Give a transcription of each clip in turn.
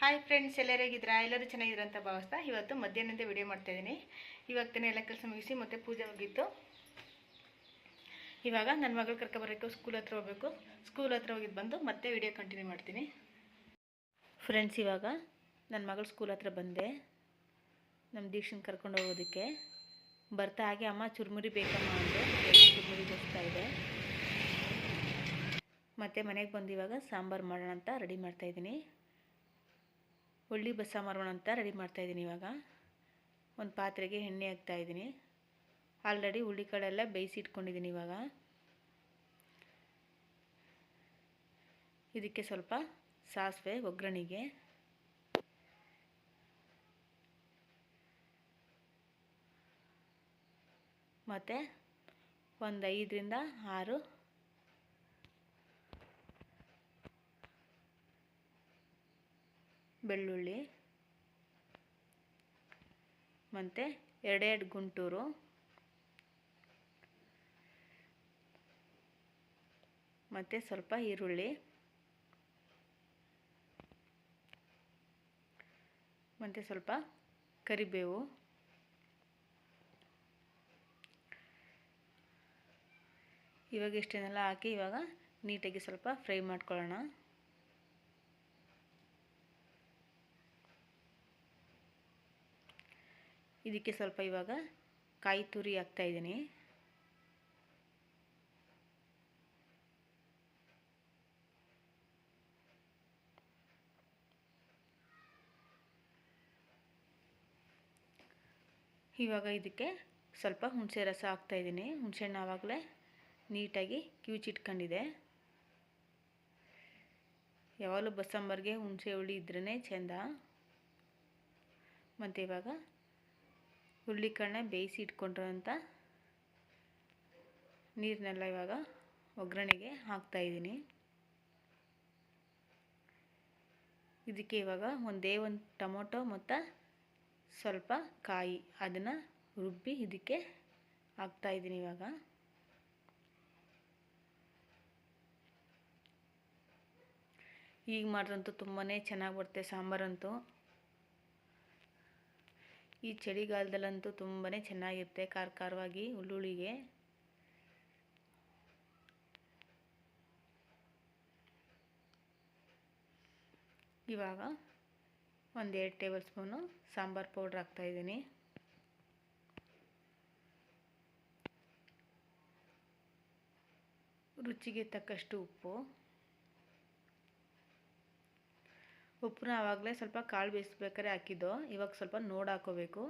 Hi friends ಎಲ್ಲರೂ ಹೇಗಿದ್ದೀರಾ? ಎಲ್ಲರೂ ಚೆನ್ನಾಗಿದ್ದೀರಾ ಭಾವಿಸ್ತಾ ಇವತ್ತು ಮಧ್ಯಾಹ್ನದ ವಿಡಿಯೋ ಮಾಡ್ತಾ ಇದ್ದೀನಿ. ಇವಾಗ ತಾನೇ ಎಲ್ಲ ಕೆಲಸ ಮುಗಿಸಿ ಮತ್ತೆ ಪೂಜೆ ಹೋಗಿತ್ತು. ಇವಾಗ ನನ್ನ ಮಗಳು ಕರ್ಕೊಬರಬೇಕು ಸ್ಕೂಲ್ ಹತ್ರ ಹೋಗ್ಬೇಕು. ಸ್ಕೂಲ್ ಹತ್ರ ಹೋಗಿದ್ದು ಬಂದು ಮತ್ತೆ ವಿಡಿಯೋ ಕಂಟಿನ್ಯೂ ಮಾಡ್ತೀನಿ. ಫ್ರೆಂಡ್ಸ್ ಇವಾಗ ನನ್ನ ಮಗಳು ಸ್ಕೂಲ್ ಹತ್ರ ಬಂದೆ. ನಮ್ಮ ದೀಕ್ಷನ್ ಕರ್ಕೊಂಡು ಹೋಗೋದಕ್ಕೆ. ಬರ್ತಾ ಹಾಗೆ ಅಮ್ಮ ಚುರುಮುರಿ ಬೇಕಮ್ಮ ಅಂದರೆ ಚುರುಮುರಿ ಬರ್ತಾ ಇದೆ. ಮತ್ತು ಮನೆಗೆ ಬಂದು ಇವಾಗ ಸಾಂಬಾರು ಮಾಡೋಣ ಅಂತ ರೆಡಿ ಮಾಡ್ತಾಯಿದ್ದೀನಿ ಉಳ್ಳಿ ಬಸ್ಸಾರು ಅಂತ ರೆಡಿ ಮಾಡ್ತಾಯಿದ್ದೀನಿ ಇವಾಗ. ಒಂದು ಪಾತ್ರೆಗೆ ಎಣ್ಣೆ ಹಾಕ್ತಾಯಿದ್ದೀನಿ ಆಲ್ರೆಡಿ ಹುಳಿ ಕಡೆಲ್ಲ ಬೇಯಿಸಿ ಇಟ್ಕೊಂಡಿದ್ದೀನಿ ಇವಾಗ. ಇದಕ್ಕೆ ಸ್ವಲ್ಪ ಸಾಸಿವೆ, ಒಗ್ಗರಣೆಗೆ. ಮತ್ತು ಒಂದು ಐದರಿಂದ ಆರು ಬೆಳ್ಳುಳ್ಳಿ, ಮತ್ತು ಎರಡೆರಡು ಗುಂಟೂರು, ಮತ್ತು ಸ್ವಲ್ಪ ಈರುಳ್ಳಿ, ಮತ್ತು ಸ್ವಲ್ಪ ಕರಿಬೇವು, ಇವಾಗ ಇಷ್ಟನ್ನೆಲ್ಲ ಹಾಕಿ ಇವಾಗ ನೀಟಾಗಿ ಸ್ವಲ್ಪ ಫ್ರೈ ಮಾಡ್ಕೊಳ್ಳೋಣ. ಇದಕ್ಕೆ ಸ್ವಲ್ಪ ಇವಾಗ ಕಾಯಿ ತುರಿ ಹಾಕ್ತಾಯಿದ್ದೀನಿ ಇವಾಗ ಇದಕ್ಕೆ ಸ್ವಲ್ಪ ಹುಣಸೆ ರಸ ಹಾಕ್ತಾಯಿದ್ದೀನಿ ಹುಣಸೆಹಣ್ಣು ಆವಾಗಲೇ ನೀಟಾಗಿ ಕಿವುಚಿಟ್ಕೊಂಡಿದೆ. ಯಾವಾಗಲೂ ಬಸ್ಸಾಂಬಾರಿಗೆ ಹುಣಸೆ ಹುಳಿ ಇದ್ರೇ ಚೆಂದ. ಮತ್ತು ಇವಾಗ ಹುರುಳಿಕಾಳನ್ನ ಬೇಯಿಸಿ ಇಟ್ಕೊಂಡಿರೋಂಥ ನೀರನ್ನೆಲ್ಲ ಇವಾಗ ಒಗ್ಗರಣೆಗೆ ಹಾಕ್ತಾಯಿದ್ದೀನಿ ಇದಕ್ಕೆ ಇವಾಗ ಒಂದೇ ಒಂದು ಟೊಮೊಟೊ ಮತ್ತು ಸ್ವಲ್ಪ ಕಾಯಿ ಅದನ್ನು ರುಬ್ಬಿ ಇದಕ್ಕೆ ಹಾಕ್ತಾಯಿದ್ದೀನಿ ಇವಾಗ. ಈಗ ಮಾಡಿದ್ರಂತೂ ತುಂಬಾ ಚೆನ್ನಾಗಿ ಬರುತ್ತೆ ಸಾಂಬಾರಂತೂ. ಈ ಚಳಿಗಾಲದಲ್ಲಂತೂ ತುಂಬಾ ಚೆನ್ನಾಗಿರುತ್ತೆ ಖಾರ ಖಾರವಾಗಿ ಹುಳ್ಳುಳ್ಳಿಗೆ ಇವಾಗ ಒಂದೆರಡು ಟೇಬಲ್ ಸ್ಪೂನು ಸಾಂಬಾರು ಪೌಡ್ರ್ ಹಾಕ್ತಾಯಿದ್ದೀನಿ ರುಚಿಗೆ ತಕ್ಕಷ್ಟು ಉಪ್ಪು. ಉಪ್ಪನ್ನ ಆವಾಗಲೇ ಸ್ವಲ್ಪ ಕಾಳು ಬೇಯಿಸ್ಬೇಕಾದ್ರೆ ಹಾಕಿದ್ದು. ಇವಾಗ ಸ್ವಲ್ಪ ನೋಡಿ ಹಾಕೋಬೇಕು.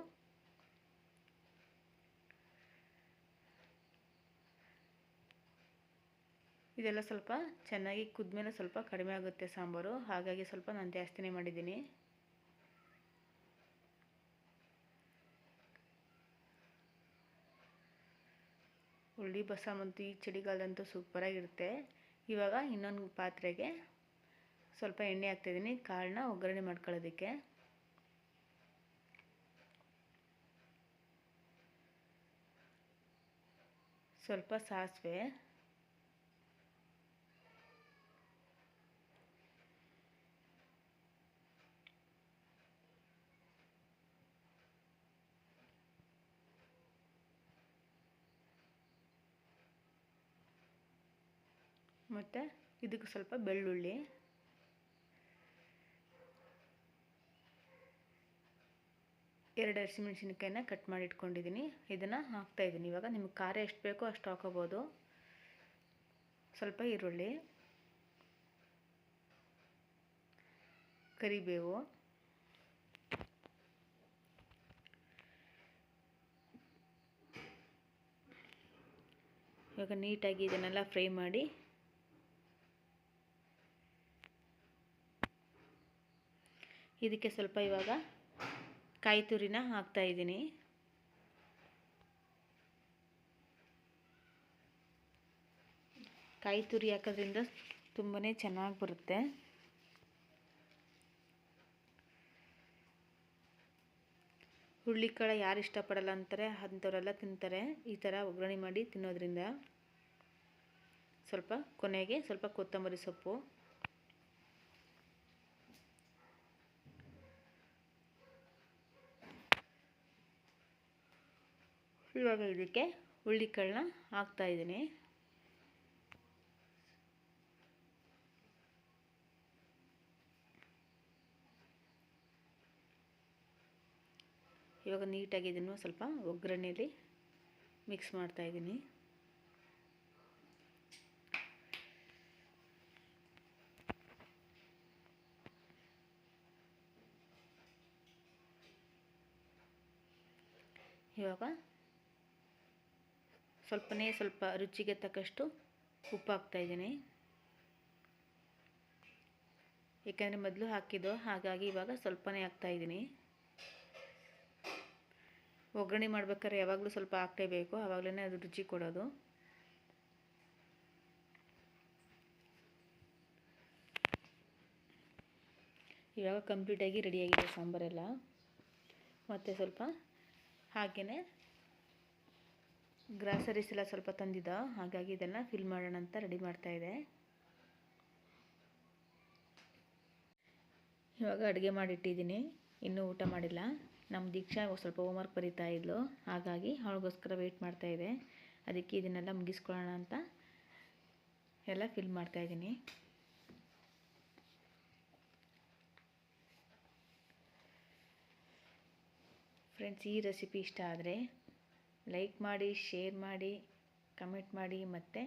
ಇದೆಲ್ಲ ಸ್ವಲ್ಪ ಚೆನ್ನಾಗಿ ಕುದ್ಮೇಲೆ ಸ್ವಲ್ಪ ಕಡಿಮೆ ಆಗುತ್ತೆ ಸಾಂಬಾರು. ಹಾಗಾಗಿ ಸ್ವಲ್ಪ ನಾನು ಜಾಸ್ತಿನೇ ಮಾಡಿದ್ದೀನಿ. ಉಳ್ಳಿ ಬಸಾಮಂತೂ ಈ ಚಳಿಗಾಲದಂತೂ ಸೂಪರಾಗಿರುತ್ತೆ. ಇವಾಗ ಇನ್ನೊಂದು ಪಾತ್ರೆಗೆ ಸ್ವಲ್ಪ ಎಣ್ಣೆ ಹಾಕ್ತಾಯಿದ್ದೀನಿ ಕಾಳನ್ನ ಒಗ್ಗರಣೆ ಮಾಡ್ಕೊಳ್ಳೋದಕ್ಕೆ. ಸ್ವಲ್ಪ ಸಾಸಿವೆ. ಮತ್ತು ಇದಕ್ಕೆ ಸ್ವಲ್ಪ ಬೆಳ್ಳುಳ್ಳಿ. ಎರಡು ಹಸಿಮೆಣ್ಸಿನ್ಕಾಯಿನ ಕಟ್ ಮಾಡಿ ಇಟ್ಕೊಂಡಿದ್ದೀನಿ ಇದನ್ನು ಹಾಕ್ತಾಯಿದ್ದೀನಿ ಇವಾಗ ನಿಮಗೆ ಖಾರ ಎಷ್ಟು ಬೇಕೋ ಅಷ್ಟು ಹಾಕೋಬೋದು. ಸ್ವಲ್ಪ ಈರುಳ್ಳಿ, ಕರಿಬೇವು, ಇವಾಗ ನೀಟಾಗಿ ಇದನ್ನೆಲ್ಲ ಫ್ರೈ ಮಾಡಿ ಇದಕ್ಕೆ ಸ್ವಲ್ಪ ಇವಾಗ ಕಾಯಿ ತುರಿನ ಹಾಕ್ತಾಯಿದ್ದೀನಿ ಕಾಯಿ ತುರಿ ಹಾಕೋದ್ರಿಂದ ತುಂಬಾ ಚೆನ್ನಾಗಿ ಬರುತ್ತೆ. ಹುರುಳಿಕಾಳು ಯಾರು ಇಷ್ಟಪಡಲ್ಲ ಅಂತಾರೆ, ಅಂಥವರೆಲ್ಲ ತಿಂತಾರೆ. ಈ ಥರ ಒಗ್ಗರಣೆ ಮಾಡಿ ತಿನ್ನೋದ್ರಿಂದ ಸ್ವಲ್ಪ ಕೊನೆಗೆ ಸ್ವಲ್ಪ ಕೊತ್ತಂಬರಿ ಸೊಪ್ಪು. ಇವಾಗ ಇದಕ್ಕೆ ಹಾಕ್ತಾ ಇದ್ದೀನಿ. ಇವಾಗ ನೀಟಾಗಿ ಇದನ್ನು ಸ್ವಲ್ಪ ಒಗ್ಗರಣೆಯಲ್ಲಿ ಮಿಕ್ಸ್ ಮಾಡ್ತಾ ಇದ್ದೀನಿ. ಇವಾಗ ಸ್ವಲ್ಪನೇ ಸ್ವಲ್ಪ ರುಚಿಗೆ ತಕ್ಕಷ್ಟು ಉಪ್ಪು ಹಾಕ್ತಾಯಿದ್ದೀನಿ ಏಕೆಂದರೆ ಮೊದಲು ಹಾಕಿದ್ದು ಹಾಗಾಗಿ ಇವಾಗ ಸ್ವಲ್ಪನೇ ಹಾಕ್ತಾಯಿದ್ದೀನಿ ಒಗ್ಗರಣೆ ಮಾಡ್ಬೇಕಾದ್ರೆ ಯಾವಾಗಲೂ ಸ್ವಲ್ಪ ಹಾಕ್ಲೇಬೇಕು ಆವಾಗಲೇ ಅದು ರುಚಿ ಕೊಡೋದು. ಇವಾಗ ಕಂಪ್ಲೀಟಾಗಿ ರೆಡಿಯಾಗಿದೆ ಸಾಂಬಾರೆಲ್ಲ. ಮತ್ತು ಸ್ವಲ್ಪ ಹಾಗೆಯೇ ಗ್ರಾಸರೀಸ್ ಎಲ್ಲ ಸ್ವಲ್ಪ ತಂದಿದ್ದ. ಹಾಗಾಗಿ ಇದೆಲ್ಲ ಫಿಲ್ ಮಾಡೋಣ ಅಂತ ರೆಡಿ ಮಾಡ್ತಾ ಇದೆ. ಇವಾಗ ಅಡುಗೆ ಮಾಡಿಟ್ಟಿದ್ದೀನಿ. ಇನ್ನೂ ಊಟ ಮಾಡಿಲ್ಲ. ನಮ್ಮ ದೀಕ್ಷಾ ಸ್ವಲ್ಪ ಹೋಮ್ವರ್ಕ್ ಬರೀತಾ ಇದ್ಲು. ಹಾಗಾಗಿ ಅವಳಿಗೋಸ್ಕರ ವೆಯ್ಟ್ ಇದೆ. ಅದಕ್ಕೆ ಇದನ್ನೆಲ್ಲ ಮುಗಿಸ್ಕೊಳ್ಳೋಣ ಅಂತ ಎಲ್ಲ ಫಿಲ್ ಮಾಡ್ತಾ ಇದ್ದೀನಿ. ಫ್ರೆಂಡ್ಸ್ ಈ ರೆಸಿಪಿ ಇಷ್ಟ ಆದರೆ ಲೈಕ್ ಮಾಡಿ ಶೇರ್ ಮಾಡಿ ಕಮೆಂಟ್ ಮಾಡಿ ಮತ್ತು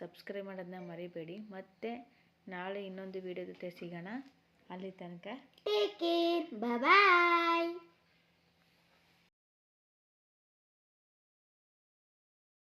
ಸಬ್ಸ್ಕ್ರೈಬ್ ಮಾಡೋದನ್ನ ಮರಿಬೇಡಿ. ಮತ್ತು ನಾಳೆ ಇನ್ನೊಂದು ವಿಡಿಯೋ ಜೊತೆ ಸಿಗೋಣ. ಅಲ್ಲಿ ತನಕ ಟೇಕ್ ಕೇರ್ ಬಾಯ್.